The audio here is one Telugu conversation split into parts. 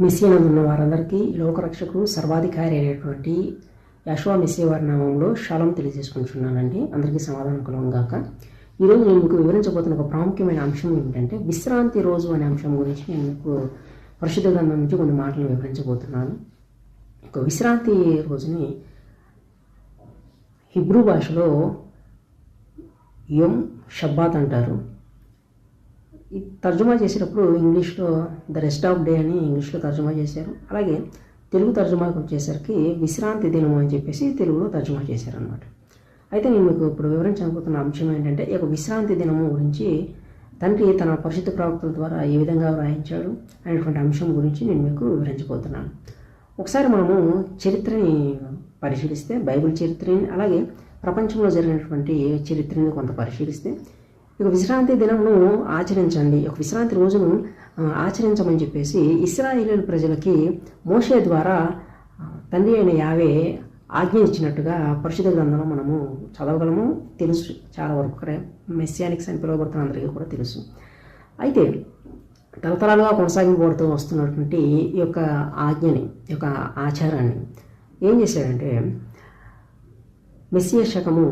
మిస్సియనందు ఉన్న వారందరికీ లోకరక్షకుడు సర్వాధికారి అయినటువంటి యశ్వా మిస్సే వారి నామంలో శాలం తెలియజేసుకుంటున్నానండి. అందరికీ సమాధానం కలవం గాక. ఈరోజు నేను మీకు వివరించబోతున్న ఒక ప్రాముఖ్యమైన అంశం ఏమిటంటే విశ్రాంతి రోజు అనే అంశం గురించి నేను మీకు పరిశుద్ధ గ్రంథం నుంచి కొన్ని మాటలు వివరించబోతున్నాను. ఒక విశ్రాంతి రోజుని హిబ్రూ భాషలో యం షబ్బాత్ అంటారు. తర్జుమా చేసేటప్పుడు ఇంగ్లీష్లో ద రెస్ట్ ఆఫ్ డే అని ఇంగ్లీష్లో తర్జుమా చేశారు. అలాగే తెలుగు తర్జుమాకి వచ్చేసరికి విశ్రాంతి దినం అని చెప్పేసి తెలుగులో తర్జుమా చేశారనమాట అయితే నేను మీకు ఇప్పుడు వివరించబోతున్న అంశం ఏంటంటే ఈ యొక్క విశ్రాంతి దినము గురించి తండ్రి తన పరిశుద్ధ ప్రవక్తల ద్వారా ఏ విధంగా వ్రాయించాడు అనేటువంటి అంశం గురించి నేను మీకు వివరించబోతున్నాను. ఒకసారి మనము చరిత్రని పరిశీలిస్తే బైబిల్ చరిత్రని అలాగే ప్రపంచంలో జరిగినటువంటి చరిత్రని కొంత పరిశీలిస్తే ఇక విశ్రాంతి దినమును ఆచరించండి. ఒక విశ్రాంతి రోజును ఆచరించమని చెప్పేసి ఇస్రాయేల్ ప్రజలకి మోషే ద్వారా తండ్రి అయిన యావే ఆజ్ఞ ఇచ్చినట్టుగా పరిశుద్ధ గ్రంథంలో మనము చదవగలము. తెలుసు చాలా వరకు మెస్సియానిక్స్ అని పిలువబడుతున్న అందరికీ కూడా తెలుసు. అయితే తరతరాలుగా కొనసాగింపబడుతూ వస్తున్నటువంటి ఈ యొక్క ఆజ్ఞని ఈ యొక్క ఆచారాన్ని ఏం చేశాడంటే మెస్సియ శకము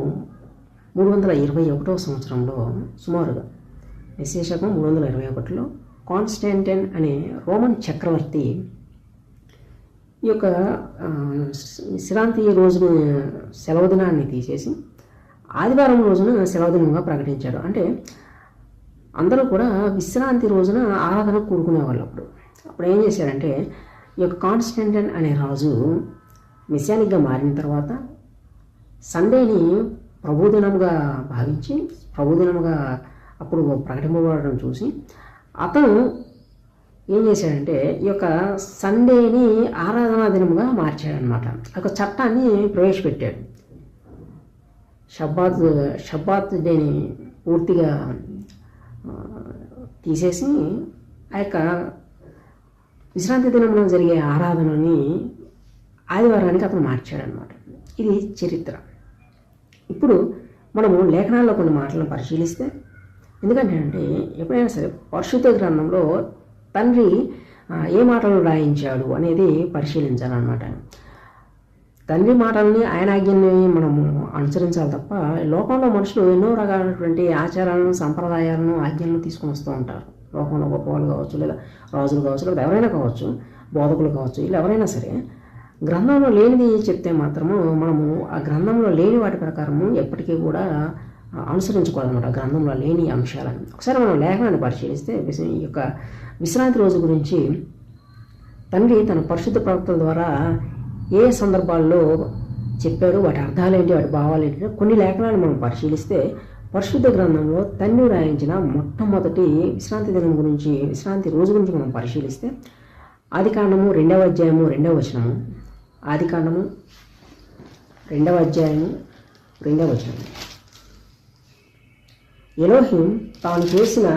మూడు వందల ఇరవై ఒకటో సంవత్సరంలో సుమారుగా విశేషకం మూడు వందల ఇరవై ఒకటిలో కాన్స్టాంటైన్ అనే రోమన్ చక్రవర్తి ఈ యొక్క విశ్రాంతి రోజును సెలవు దినాన్ని తీసేసి ఆదివారం రోజున సెలవు దినంగా ప్రకటించాడు. అంటే అందరూ కూడా విశ్రాంతి రోజున ఆరాధన కూడుకునేవాళ్ళు అప్పుడు. అప్పుడు ఏం చేశారంటే ఈ యొక్క కాన్స్టెంటన్ అనే రాజు మిశానిక్గా మారిన తర్వాత సండేని ప్రభుదినముగా భావించి ప్రభుదినముగా అప్పుడు ప్రకటింపబడడం చూసి అతను ఏం చేశాడంటే ఈ యొక్క సండేని ఆరాధనా దినముగా మార్చాడనమాట ఒక చట్టాన్ని ప్రవేశపెట్టాడు. షబ్బాత్ షబ్బాత్ డేని పూర్తిగా తీసేసి ఆ యొక్క విశ్రాంతి దినంలో జరిగే ఆరాధనని ఆదివారానికి అతను మార్చాడనమాట ఇది చరిత్ర. ఇప్పుడు మనము లేఖనాల్లో కొన్ని మాటలను పరిశీలిస్తే ఎందుకంటే అంటే ఎప్పుడైనా సరే పరిశుద్ధ గ్రంథంలో తండ్రి ఏ మాటలు రాయించాడు అనేది పరిశీలించాలన్నమాట. తండ్రి మాటల్ని ఆయన ఆజ్ఞల్ని మనము అనుసరించాలి తప్ప లోకంలో మనుషులు ఎన్నో రకాలైనటువంటి ఆచారాలను సంప్రదాయాలను ఆజ్ఞలను తీసుకొని వస్తూ ఉంటారు. లోకంలో గొప్పవాళ్ళు కావచ్చు లేదా రాజులు కావచ్చు లేదా ఎవరైనా కావచ్చు బోధకులు కావచ్చు ఇలా ఎవరైనా సరే గ్రంథంలో లేనిది చెప్తే మాత్రము మనము ఆ గ్రంథంలో లేని వాటి ప్రకారము ఎప్పటికీ కూడా అనుసరించుకోవాలన్నమాట గ్రంథంలో లేని అంశాలను. ఒకసారి మనం లేఖనాన్ని పరిశీలిస్తే ఈ యొక్క విశ్రాంతి రోజు గురించి తండ్రి తన పరిశుద్ధ ప్రవక్తల ద్వారా ఏ సందర్భాల్లో చెప్పారు వాటి అర్థాలు ఏంటి వాటి భావాలు ఏంటి కొన్ని లేఖనాలు మనం పరిశీలిస్తే పరిశుద్ధ గ్రంథంలో తండ్రి రాయించిన మొట్టమొదటి విశ్రాంతి దినం గురించి విశ్రాంతి రోజు గురించి మనం పరిశీలిస్తే ఆది కాండము రెండవ అధ్యాయము రెండవ వచనము. ఆది కాండము రెండవ అధ్యాయము రెండవ వచనము ఎలోహిం తాను చేసిన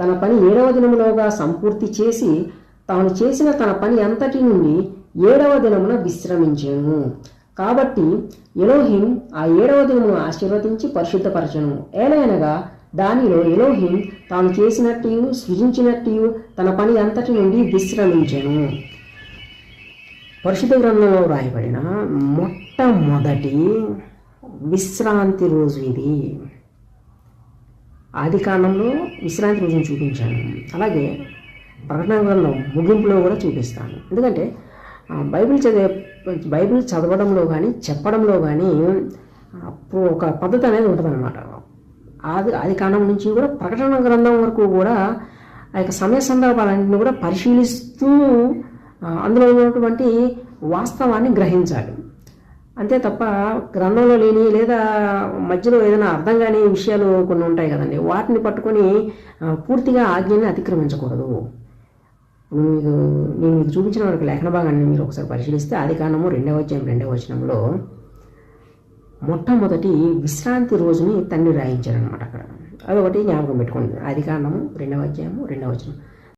తన పని ఏడవ దినములోగా సంపూర్తి చేసి తాను చేసిన తన పని అంతటి నుండి ఏడవ దినమున విశ్రమించాను. కాబట్టి ఎలోహిం ఆ ఏడవ దినమును ఆశీర్వదించి పరిశుద్ధపరచను. ఏలైనగా దానిలో ఎలోహిం తాను చేసినట్టు సృజించినట్టు తన పని అంతటి నుండి విశ్రమించెను. పరిశుద్ధ గ్రంథంలో వ్రాయబడిన మొట్టమొదటి విశ్రాంతి రోజు ఇది. ఆది కాలంలో విశ్రాంతి రోజును చూపించాను. అలాగే ప్రకటన గ్రంథం ముగింపులో కూడా చూపిస్తాను. ఎందుకంటే బైబిల్ చదివే బైబిల్ చదవడంలో కానీ చెప్పడంలో కానీ ఒక పద్ధతి అనేది ఉంటుందన్నమాట. ఆది ఆది కాలం నుంచి కూడా ప్రకటన గ్రంథం వరకు కూడా ఆ యొక్క సమయ సందర్భాలన్నింటినీ కూడా పరిశీలిస్తూ అందులో ఉన్నటువంటి వాస్తవాన్ని గ్రహించాలి. అంతే తప్ప గ్రంథంలో లేని లేదా మధ్యలో ఏదైనా అర్థం కాని విషయాలు కొన్ని ఉంటాయి కదండి. వాటిని పట్టుకొని పూర్తిగా ఆజ్ఞని అతిక్రమించకూడదు. మీకు నేను మీకు చూపించిన ఒక లేఖన భాగాన్ని మీరు ఒకసారి పరిశీలిస్తే ఆది కారణము రెండవ అధ్యాయం రెండవ వచనంలో మొట్టమొదటి విశ్రాంతి రోజుని తండ్రి రాయించారనమాట అక్కడ. అదొకటి జ్ఞాపకం పెట్టుకోండి. ఆది కారణము రెండవ అధ్యాయము రెండవ వచనం.